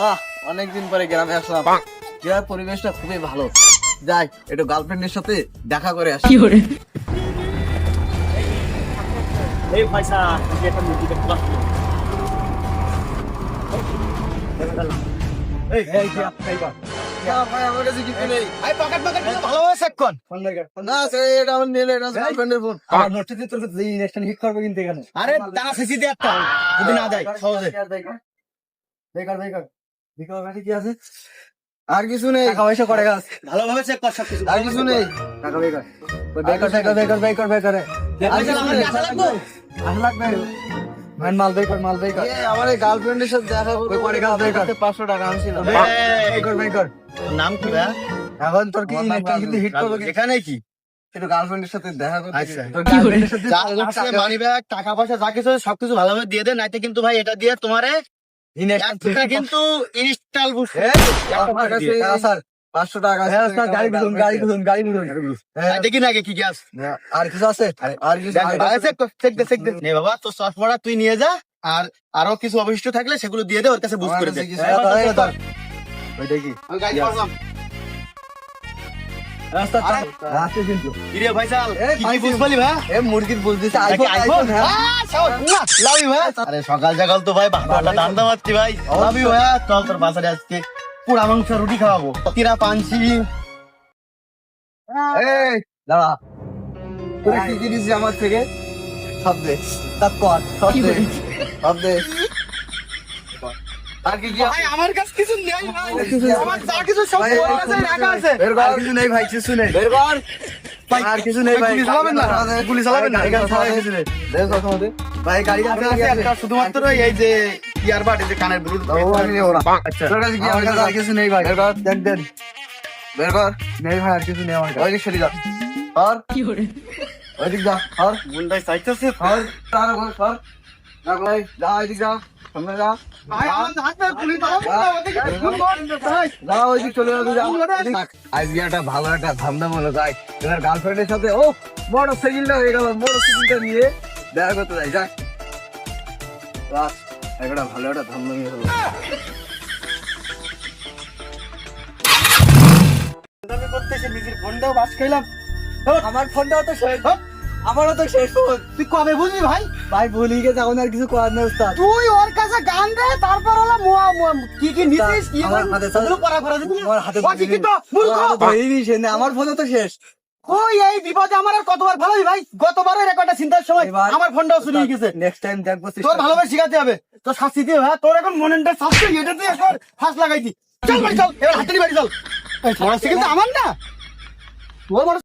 আহ অনেকদিন পরে গ্রামে আসলাম গ্রামের পরিবেশটা খুবই ভালো যাই একটু গার্লফ্রেন্ডের সাথে দেখা করে আসি এই পয়সা একটা মুরগি এই এই আরে দিয়ে একটা যদি না দেয় সহজে বেকার, বেকার। কি আছে? আর কিছু নেই। টাকা পয়সা করে গাছ। ভালোভাবে চেক কর সব কিছু আর কিছু নেই। টাকা বেকার বেকার বেকার বেকার বেকার। বেকার আর কিছু আমার নেই। টাকা লাগবে? আর মাল বেকার মাল বেকার আমার এই গার্লফ্রেন্ডের সাথে দেখা করতে ওই গাছ বেকার। পাঁচশো টাকা আনছিলাম বেকার বেকার নাম কি ভাই এখন তোর কি কিন্তু হিট করব এখানে কি? একটু গার্লফ্রেন্ডের সাথে দেখা করতে আচ্ছা। মানি ব্যাগ টাকা পয়সা যা কিছু সবকিছু ভালোভাবে দিয়ে দে নাইতে কিন্তু ভাই এটা দিয়ে তোমারে কিন্তু ইনস্টল বুস্ট স্যার পাঁচশো টাকা আছে। গাড়ি বুঝুন গাড়ি বুঝুন গাড়ি বুঝুন। হ্যাঁ, দেখি না কি কি আর কিছু আছে? আর কিছু চেক কর চেক দে চেক দে। নে বাবা তোর চশমাটা তুই নিয়ে যা আর আরও কিছু অবশিষ্ট থাকলে সেগুলো দিয়ে দে ওর কাছে বুঝ করে দে। ওইটা কি কিন্তু। ইরে কি কি ভাই? এ মুরগির বুঝ দিছে। IPhone iPhone? আইফোন হ্যাঁ। ভাই। আরে সকাল সকাল তো ভাই বাবাটা মারছি ভাই। লাভ ভাই। চল তোর বাসারে আজকে পুরা মাংস রুটি খাওয়াবো। তিরা পানছি। এই দাঁড়া। তোরা কি কি দিছিস আমার থেকে? সব দে। সব দে। সব দে। আর কি কি ভাই আমার কাছে কিছু নেই ভাই। আমার যা কিছু সব ভাই, রাখা আছে। বের কর। কিছু নেই ভাই কিছু নেই। বের কর। আর কিছু নেই ভাই, গুলি চালাবেন না? গুলি চালাবেন না? এখানে ভাই, কিছু নেই দেখ কথা মতে ভাই গাড়ি আমার কাছে কাছে একটা শুধুমাত্র এই যে ইয়ারবাড এই যে কানের ব্লুটুথ ও আমি নেব না। আচ্ছা। তোর কাছে কি আমার কাছে আর কিছু নেই ভাই। বের কর। দেন দেন। বের কর। নেই ভাই আর কিছু নেই আমার কাছে। ওই দিক যা। আর ওই দিক যা আর গুন্ডাই চাইতেছে আর তার কর সর না ভাই যা ওই যা। যা আমার হাত পা গুলি চালাবেন না ওদিকে ফোন করেন ভাই যা ওই দিক চলে যাবে আজকে একটা ভালো একটা ধান্দা মনে যায় তোমার গার্লফ্রেন্ডের সাথে ও বড় সাইকেলটা হয়ে গেল বড় সাইকেলটা নিয়ে দেখা করতে যাই যা একটা ভালো একটা ধান্দা নিয়ে হলো। আমি নিজের ফোনটাও বাস খাইলাম আমার ফোনটাও তো শেষ আমারও তো শেষ ফোন তুই কবে বুঝলি ভাই? ভাই ভুলি গেছে এখন আর কিছু করার নেই উস্তাদ। তুই ওর কাছে গান দে তারপর হলো মোয়া মোয়া কি কি নিছিস কি আমার হাতে তো- পড়া করে দিবি? আমার হাতে ও শিক্ষিত মূর্খ? আমার ফোনও তো শেষ। ওই এই বিপদে আমার আর কতবার ভালো ভাই? গতবারের রেকর্ডটা চিন্তার সময় আমার ফোনটাও চুরি হয়ে গেছে। নেক্সট টাইম দেখব তোর ভালোভাবে শিখাতে হবে। তোর শাস্তি দিয়ে ভাই তোর এখন মনেনটা শাস্তি এটা তুই এখন ফাঁস লাগাইছি চল বাড়ি চল এবার হাতে বাড়ি চল। এই মোটরসাইকেল তো আমার না। তোর